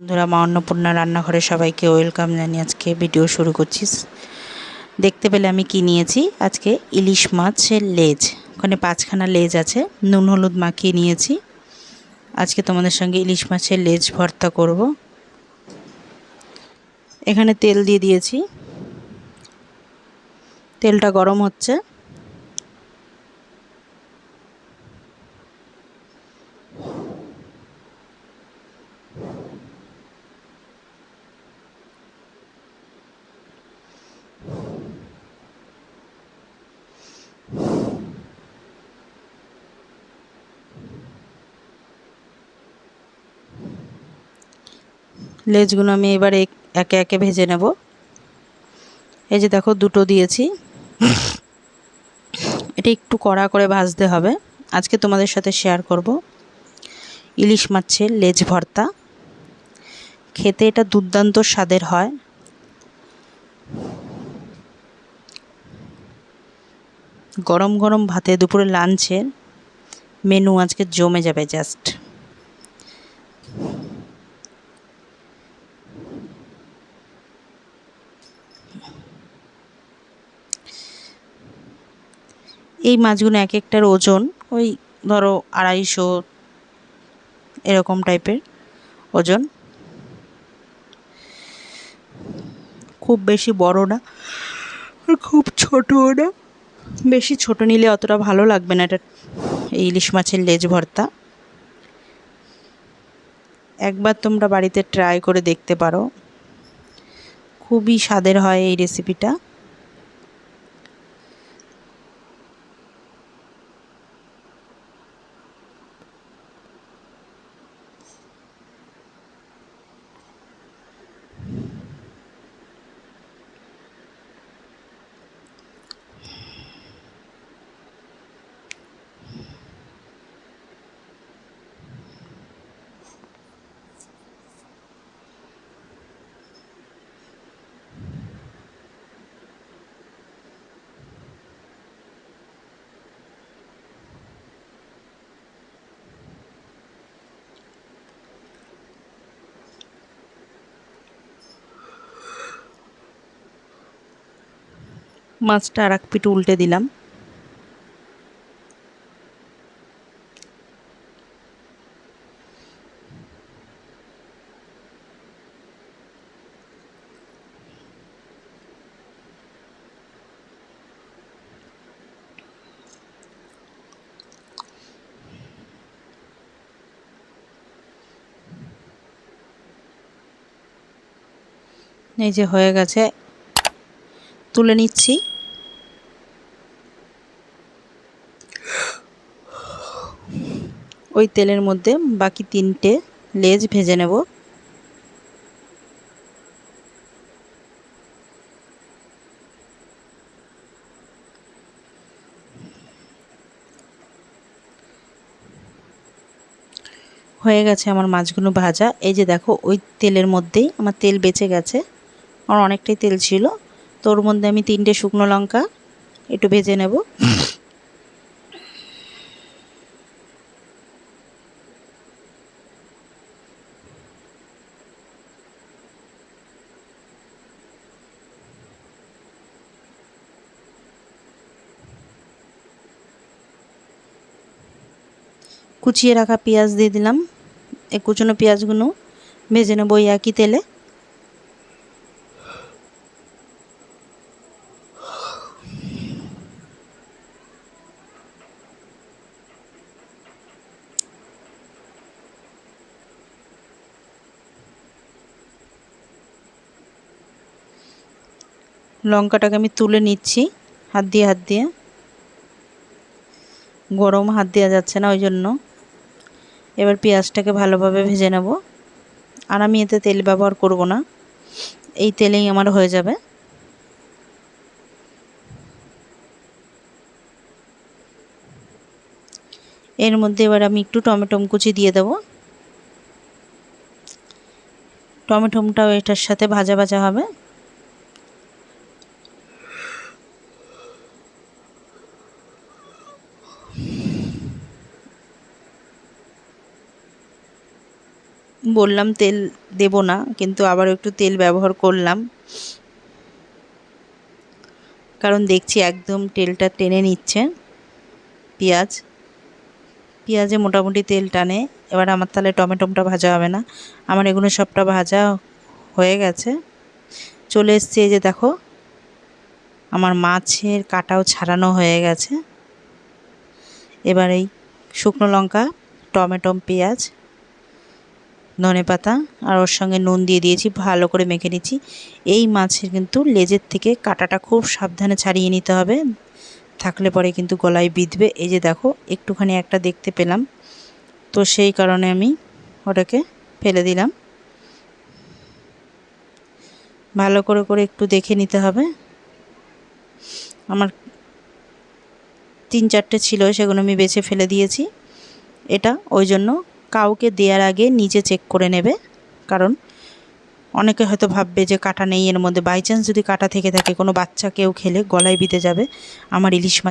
বন্ধুরা মা অন্নপূর্ণা রান্নাঘরে সবাইকে ওয়েলকাম জানিয়ে আজকে ভিডিও শুরু করছি। দেখতে পেলে আমি কি নিয়েছি? আজকে ইলিশ মাছের লেজ। ওখানে পাঁচখানা লেজ আছে, নুন হলুদ মাখিয়ে নিয়েছি। আজকে তোমাদের সঙ্গে ইলিশ মাছের লেজ ভর্তা করব। এখানে তেল দিয়ে দিয়েছি। তেলটা গরম হচ্ছে। লেজগুলো আমি এবার একে একে ভেজে নেব। এই যে দেখো, দুটো দিয়েছি। এটা একটু কড়া করে ভাজতে হবে। আজকে তোমাদের সাথে শেয়ার করব। ইলিশ মাছের লেজ ভর্তা। খেতে এটা দুর্দান্ত স্বাদের হয়। গরম গরম ভাতে দুপুরে লাঞ্চের মেনু আজকে জমে যাবে জাস্ট এই মাছগুলো এক একটার ওজন, ওই ধরো আড়াইশো এরকম টাইপের ওজন। খুব বেশি বড় না খুব ছোটও না। বেশি ছোট নিলে অতটা ভালো লাগবে না, এটা এই ইলিশ মাছের লেজ ভর্তা। একবার তোমরা বাড়িতে ট্রাই করে দেখতে পারো। খুবই স্বাদের হয় এই রেসিপিটা মাছটা আর এক পিঠ উল্টে দিলাম। এই যে হয়ে গেছে। তুলে নিচ্ছি। ওই তেলের মধ্যে বাকি তিনটে লেজ ভেজে নেব। হয়ে গেছে আমার মাছগুলো ভাজা। এই যে দেখো, ওই তেলের মধ্যেই আমার তেল বেঁচে গেছে। আমার অনেকটাই তেল ছিল। তো ওর মধ্যে আমি তিনটে শুকনো লঙ্কা একটু ভেজে নেব। কুচিয়ে রাখা পেঁয়াজ দিয়ে দিলাম। এই কুচনো পেঁয়াজগুলো ভেজে নেব ওই একই তেলে। লঙ্কাটাকে আমি তুলে নিচ্ছি, হাত দিয়ে হাত দিয়ে। গরম হাত দেওয়া যাচ্ছে না ওই জন্য। এবার পেঁয়াজটাকে ভালোভাবে ভেজে নেব। আর আমি এতে তেল ব্যবহার করব না। এই তেলেই আমার হয়ে যাবে। এর মধ্যে এবার আমি একটু টমেটো কুচি দিয়ে দেব। টমেটোটাও এটার সাথে ভাজা ভাজা হবে। বললাম তেল দেব না, কিন্তু আবার একটু তেল ব্যবহার করলাম। কারণ দেখছি একদম তেলটা টেনে নিচ্ছে, পেঁয়াজ। পেঁয়াজে মোটামুটি তেল টানে, এবার আমার তাহলে টমেটোমটা ভাজা হবে না। আমার এগুলো সবটা ভাজা হয়ে গেছে। চলে এসছে যে দেখো, আমার মাছের কাটাও ছাড়ানো হয়ে গেছে। এবার এই শুকনো লঙ্কা, টমেটো, পেঁয়াজ। ধনে পাতা আর ওর সঙ্গে নুন দিয়ে দিয়েছি, ভালো করে মেখে নিচ্ছি। এই মাছের কিন্তু লেজের থেকে কাটাটা খুব সাবধানে ছাড়িয়ে নিতে হবে। থাকলে পরে কিন্তু গলায় বিঁধবে। এই যে দেখো, একটুখানি একটা দেখতে পেলাম। তো সেই কারণে আমি ওটাকে ফেলে দিলাম। ভালো করে করে একটু দেখে নিতে হবে। আমার তিন চারটে ছিল, সেগুলো আমি বেছে ফেলে দিয়েছি। এটা ওই জন্য কাউকে দেওয়ার আগে নিজে চেক করে নেবে। কারণ অনেকে হয়তো ভাববে যে কাটা নেই, এর মধ্যে বাই চান্স যদি কাটা থেকে থাকে, কোনো বাচ্চা কেউ খেলে গলায় বিতে যাবে, আমার ইলিশ মাছ